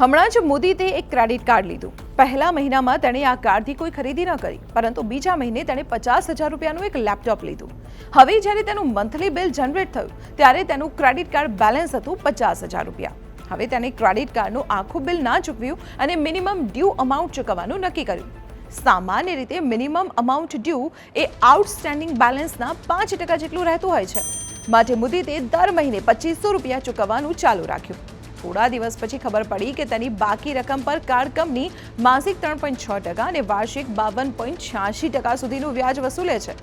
હમણાં જ મોદીએ એક ક્રેડિટ કાર્ડ લીધું. પહેલા મહિનામાં તેણે આ કાર્ડથી કોઈ ખરીદી ન કરી, પરંતુ બીજા મહિને તેણે પચાસ હજાર રૂપિયાનું એક લેપટોપ લીધું. હવે જ્યારે તેનું મંથલી બિલ જનરેટ થયું, ત્યારે તેનું ક્રેડિટ કાર્ડ બેલેન્સ હતું પચાસ હજાર રૂપિયા. હવે તેને ક્રેડિટ કાર્ડનું આખું બિલ ના ચૂકવ્યું અને મિનિમમ ડ્યુ અમાઉન્ટ ચૂકવવાનું નક્કી કર્યું. સામાન્ય રીતે મિનિમમ અમાઉન્ટ ડ્યુ એ આઉટસ્ટેન્ડિંગ બેલેન્સના પાંચ ટકા જેટલું રહેતું હોય છે. માટે મુદીતે દર મહિને પચીસો રૂપિયા ચૂકવવાનું ચાલુ રાખ્યું. થોડા દિવસ પછી ખબર પડી કે તેની બાકી રકમ પર કાર્ડ કંપની માસિક ત્રણ પોઈન્ટ છ ટકા અને વાર્ષિક બાવન પોઈન્ટ છ્યાસી ટકા સુધીનું વ્યાજ વસૂલે છે.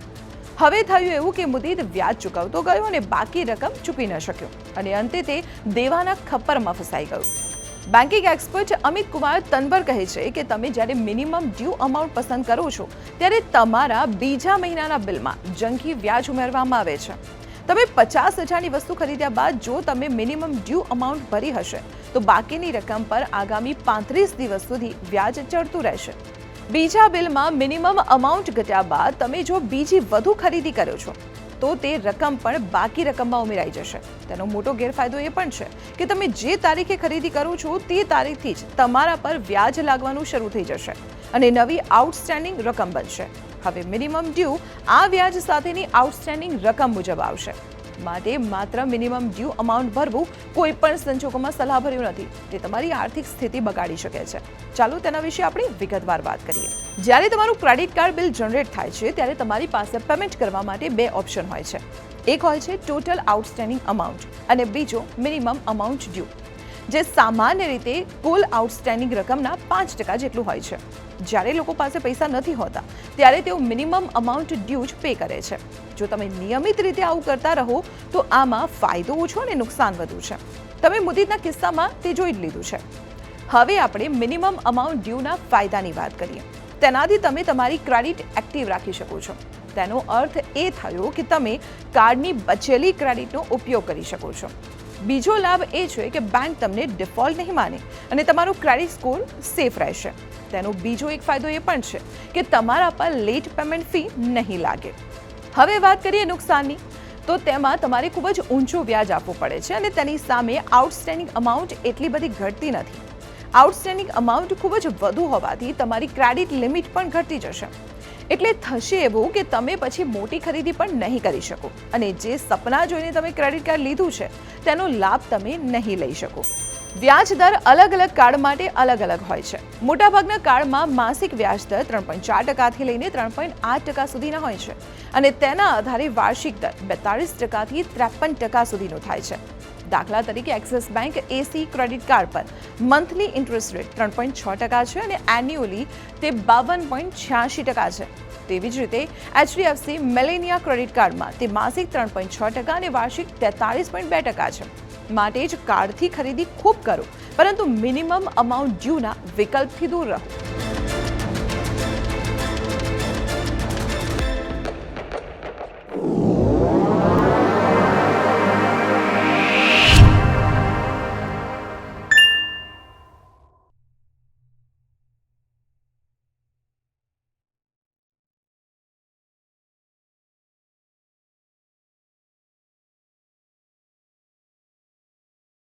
હવે થયું એવું કે મુદિત વ્યાજ ચૂકવતો ગયો અને બાકી રકમ ચૂકી ન શક્યો. અને અંતે તે દેવાના ખપ્પરમાં ફસાઈ ગયું. બેન્કિંગ એક્સપર્ટ અમિત કુમાર તનવર કહે છે કે તમે જ્યારે મિનિમમ ડ્યુ અમાઉન્ટ પસંદ કરો છો, ત્યારે તમારા બીજા મહિનાના બિલમાં જંકી વ્યાજ ઉમેરવામાં આવે છે. તમે પચાસ હજારની વસ્તુ ખરીદ્યા બાદ જો તમે મિનિમમ ડ્યુ અમાઉન્ટ ભરી હશે, તો બાકીની રકમ પર આગામી પાંત્રીસ દિવસ સુધી વ્યાજ ચડતું રહેશે. બીજા બિલમાં મિનિમમ અમાઉન્ટ ઘટ્યા બાદ તમે જો બીજી વધુ ખરીદી કરો છો, તો તે રકમ પણ બાકી રકમમાં ઉમેરાઈ જશે. તેનો મોટો ગેરફાયદો એ પણ છે કે તમે જે તારીખે ખરીદી કરો છો, તે તારીખથી જ તમારા પર વ્યાજ લાગવાનું શરૂ થઈ જશે અને નવી આઉટસ્ટેન્ડિંગ રકમ બનશે. હવે મિનિમમ ડ્યુ આ વ્યાજ સાથેની આઉટસ્ટેન્ડિંગ રકમ મુજબ આવશે. માટે માત્ર મિનિમમ ડ્યુ અમાઉન્ટ ભરવું કોઈ પણ સંજોગોમાં સલાહભર્યું નથી. તે તમારી આર્થિક સ્થિતિ બગાડી શકે છે. ચાલો તેના વિશે આપણે વિગતવાર વાત કરીએ. જ્યારે તમારું ક્રેડિટ કાર્ડ બિલ જનરેટ થાય છે, ત્યારે તમારી પાસે પેમેન્ટ કરવા માટે બે ઓપ્શન હોય છે. એક હોય છે ટોટલ આઉટસ્ટેન્ડિંગ અમાઉન્ટ અને બીજો મિનિમમ અમાઉન્ટ ડ્યુ જે સામાન્ય રીતે કુલ આઉટસ્ટેન્ડિંગ રકમના પાંચ ટકા જેટલું હોય છે. જ્યારે લોકો પાસે પૈસા નથી હોતા ત્યારે તેઓ મિનિમમ અમાઉન્ટ ડ્યુ જ પે કરે છે. જો તમે નિયમિત રીતે આવું કરતા રહો, તો આમાં ફાયદો ઓછો અને નુકસાન વધુ છે. તમે મુદીદના કિસ્સામાં તે જોઈ જ લીધું છે. હવે આપણે મિનિમમ અમાઉન્ટ ડ્યુના ફાયદાની વાત કરીએ. તેનાથી તમે તમારી ક્રેડિટ એક્ટિવ રાખી શકો છો. તેનો અર્થ એ થયો કે તમે કાર્ડની બચેલી ક્રેડિટનો ઉપયોગ કરી શકો છો. બીજો લાભ એ છે કે બેંક તમને ડિફોલ્ટ નહીં માને અને તમારો ક્રેડિટ સ્કોર સેફ રહેશે. તેનો બીજો એક ફાયદો એ પણ છે કે તમારા પર લેટ પેમેન્ટ ફી નહીં લાગે. હવે વાત કરીએ નુકસાનની, તો તેમાં તમારે ખૂબ જ ઊંચું વ્યાજ આપવું પડે છે અને તેની સામે આઉટસ્ટેન્ડિંગ અમાઉન્ટ એટલી બધી ઘટતી નથી. આઉટસ્ટેન્ડિંગ અમાઉન્ટ ખૂબ જ વધુ હોવાથી તમારી ક્રેડિટ લિમિટ પણ ઘટતી જશે. એટલે થશે એવું કે તમે પછી મોટી ખરીદી પણ નહીં કરી શકો. અને જે સપના જોઈને તમે ક્રેડિટ કાર્ડ લીધું છે, તેનો લાભ તમે નહીં લઈ શકો. વ્યાજ દર અલગ અલગ કાર્ડ માટે અલગ અલગ હોય છે. મોટાભાગના કાર્ડમાં માસિક વ્યાજ દર ત્રણ પોઈન્ટ ચાર ટકાથી લઈને ત્રણ પોઈન્ટ આઠ ટકા સુધીના હોય છે. અને તેના આધારે વાર્ષિક દર બેતાળીસ ટકાથી ત્રેપન ટકા સુધીનો થાય છે. દાખલા તરીકે Axis bank ace credit card પર. મંથલી ઇન્ટરેસ્ટ રેટ ત્રણ પોઈન્ટ છ ટકા છે અને એન્યુઅલી તે બાવન પોઈન્ટ છ્યાસી ટકા છે. તેવી જ રીતે એચડીએફસી મેલેનિયા ક્રેડિટ કાર્ડમાં તે માસિક ત્રણ પોઈન્ટ છ ટકા અને વાર્ષિક તેતાળીસ પોઈન્ટ બે ટકા છે. માટે જ કાર્ડથી ખરીદી ખૂબ કરો, પરંતુ મિનિમમ અમાઉન્ટ ડ્યુના વિકલ્પથી દૂર રહો.